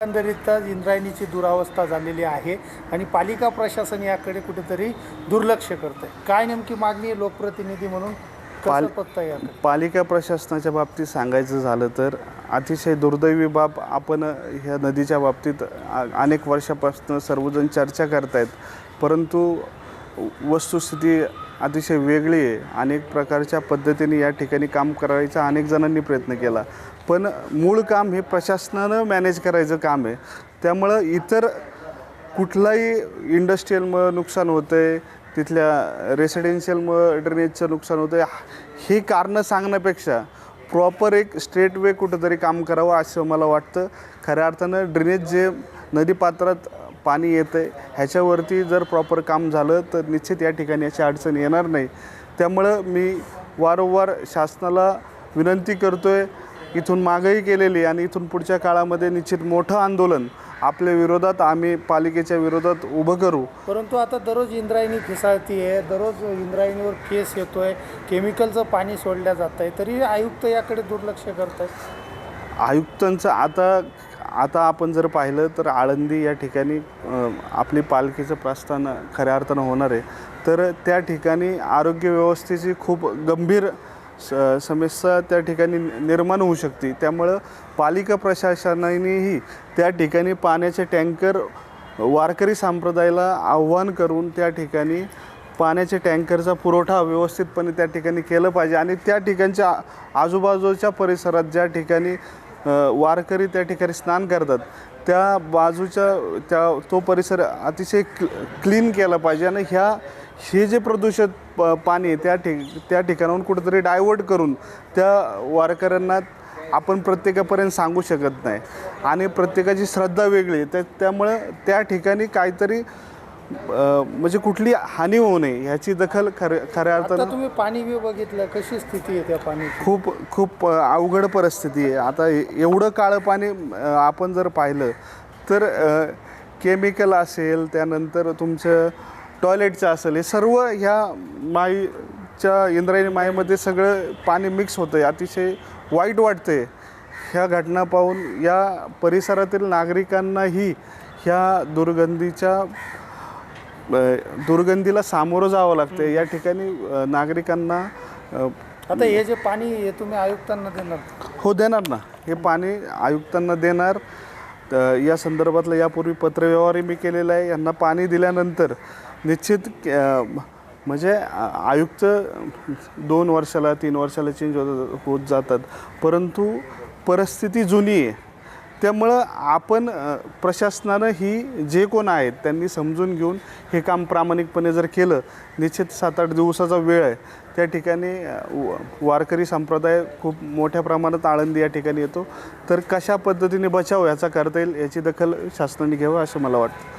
एकंदरीतच इंद्रायणीची दुरावस्था झालेली आहे आणि पालिका प्रशासन याकडे कुठेतरी दुर्लक्ष करतं आहे काय नेमकी मागणी आहे लोकप्रतिनिधी म्हणून? पाल- पालिका प्रशासनाच्या बाबतीत सांगायचं झालं तर अतिशय दुर्दैवी बाब आपण ह्या नदीच्या बाबतीत अनेक वर्षापासून सर्वजण चर्चा करतायत. परंतु वस्तुस्थिती अतिशय वेगळी आहे. अनेक प्रकारच्या पद्धतीने या ठिकाणी काम करायचा अनेक जणांनी प्रयत्न केला. पण मूळ काम हे प्रशासनानं मॅनेज करायचं काम आहे. त्यामुळं इतर कुठलाही इंडस्ट्रीयलमुळं नुकसान होतं आहे तिथल्या रेसिडेन्शियलमुळं ड्रेनेजचं नुकसान होतं आहे ही कारणं सांगण्यापेक्षा प्रॉपर एक स्ट्रेट वे कुठंतरी काम करावं असं मला वाटतं. खऱ्या अर्थानं ड्रेनेज जे नदीपात्रात पाणी येतं आहे ह्याच्यावरती जर प्रॉपर काम झालं तर निश्चित या ठिकाणी याची अडचण येणार नाही. त्यामुळं मी वारंवार शासनाला विनंती करतो आहे इथून मागही केलेली आणि इथून पुढच्या काळामध्ये निश्चित मोठं आंदोलन आपल्या विरोधात आम्ही पालिकेच्या विरोधात उभं करू. परंतु आता दररोज इंद्रायणी फिसाळती आहे दररोज इंद्रायणीवर केस येतोय केमिकलचं पाणी सोडल्या जात आहे तरी आयुक्त याकडे दुर्लक्ष करत आहेत आयुक्तांचं आता आता आपण जर पाहिलं तर आळंदी या ठिकाणी आपली पालखीचं प्रस्थान खऱ्या अर्थानं होणार आहे. तर त्या ठिकाणी आरोग्य व्यवस्थेची खूप गंभीर स समस्या त्या ठिकाणी निर्माण होऊ शकते. त्यामुळं पालिका प्रशासनानेही त्या ठिकाणी पाण्याचे टँकर वारकरी संप्रदायाला आव्हान करून त्या ठिकाणी पाण्याच्या टँकरचा पुरवठा व्यवस्थितपणे त्या ठिकाणी केलं पाहिजे. आणि त्या ठिकाणच्या आजूबाजूच्या परिसरात ज्या ठिकाणी वारकरी त्या ठिकाणी स्नान करतात. त्या बाजूच्या त्या तो परिसर अतिशय क्लीन केला पाहिजे आणि ह्या हे जे प्रदूषित प पाणी आहे त्या ठिक त्या ठिकाणाहून कुठेतरी डायवर्ट करून त्या वारकऱ्यांना आपण प्रत्येकापर्यंत सांगू शकत नाही. आणि प्रत्येकाची श्रद्धा वेगळी आहे. त्या त्यामुळं त्या ठिकाणी काहीतरी म्हणजे कुठली हानी होऊ नये ह्याची दखल खऱ्या खऱ्या अर्थानं तुम्ही पाणी बी बघितलं कशी स्थिती आहे त्या पाण्याची? खूप खूप अवघड परिस्थिती आहे. आता एवढं काळं पाणी आपण जर पाहिलं तर केमिकल असेल त्यानंतर तुमचं टॉयलेटचं असेल हे सर्व ह्या माईच्या इंद्रायणी माईमध्ये सगळं पाणी मिक्स होतं आहे अतिशय वाईट वाटतं आहे ह्या घटना पाहून या परिसरातील नागरिकांनाही ह्या दुर्गंधीच्या दुर्गंधीला सामोरं जावं लागतं या ठिकाणी नागरिकांना आता हे जे पाणी हे तुम्ही आयुक्तांना देणार? हो देणार ना. हे पाणी आयुक्तांना देणार. या संदर्भातलं यापूर्वी पत्रव्यवहारही मी केलेला आहे. यांना पाणी दिल्यानंतर निश्चित म्हणजे आयुक्त दोन वर्षाला तीन वर्षाला चेंज होत होत जातात. परंतु परिस्थिती जुनी आहे. त्यामुळं आपण प्रशासनानं ही जे कोण आहेत त्यांनी समजून घेऊन हे काम प्रामाणिकपणे जर केलं निश्चित सात आठ दिवसाचा वेळ आहे. त्या ठिकाणी व- वारकरी संप्रदाय खूप मोठ्या प्रमाणात आळंदी या ठिकाणी येतो. तर कशा पद्धतीने बचाव याचा करता येईल याची दखल शासनाने घ्यावं असं मला वाटतं.